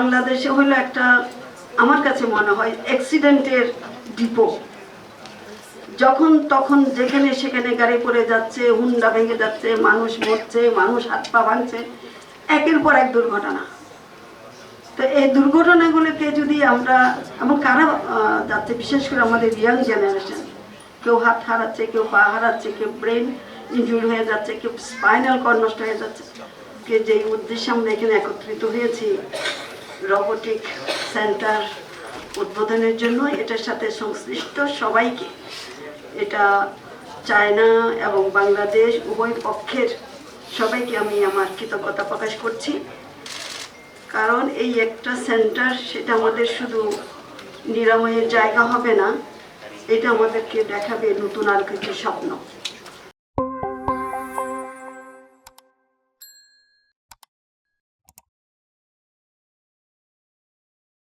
বাংলাদেশে হলো একটা, আমার কাছে মনে হয় অ্যাক্সিডেন্টের ডিপো যখন তখন যেখানে সেখানে গাড়ি পড়ে যাচ্ছে, হুন্ডা ভেঙে যাচ্ছে, মানুষ মরছে, মানুষ হাত পা ভাঙছে, একের পর এক দুর্ঘটনা। তো এই দুর্ঘটনাগুলোকে যদি আমরা এমন কারা যাচ্ছে, বিশেষ করে আমাদের ইয়াং জেনারেশন কেউ হাত হারাচ্ছে, কেউ পা হারাচ্ছে, কেউ ব্রেন ইনজুরি হয়ে যাচ্ছে, কেউ স্পাইনাল কর্ড নষ্ট হয়ে যাচ্ছে, কে যেই উদ্দেশ্যে আমরা এখানে একত্রিত হয়েছি রোবোটিক সেন্টার উদ্বোধনের জন্য এটার সাথে সংশ্লিষ্ট সবাইকে এটা চায়না এবং বাংলাদেশ উভয় পক্ষের সবাইকে আমি আমার কৃতজ্ঞতা প্রকাশ করছি। কারণ এই একটা সেন্টার সেটা আমাদের শুধু নিরাময়ের জায়গা হবে না, এটা আমাদেরকে দেখাবে নতুন আর কিছু স্বপ্ন।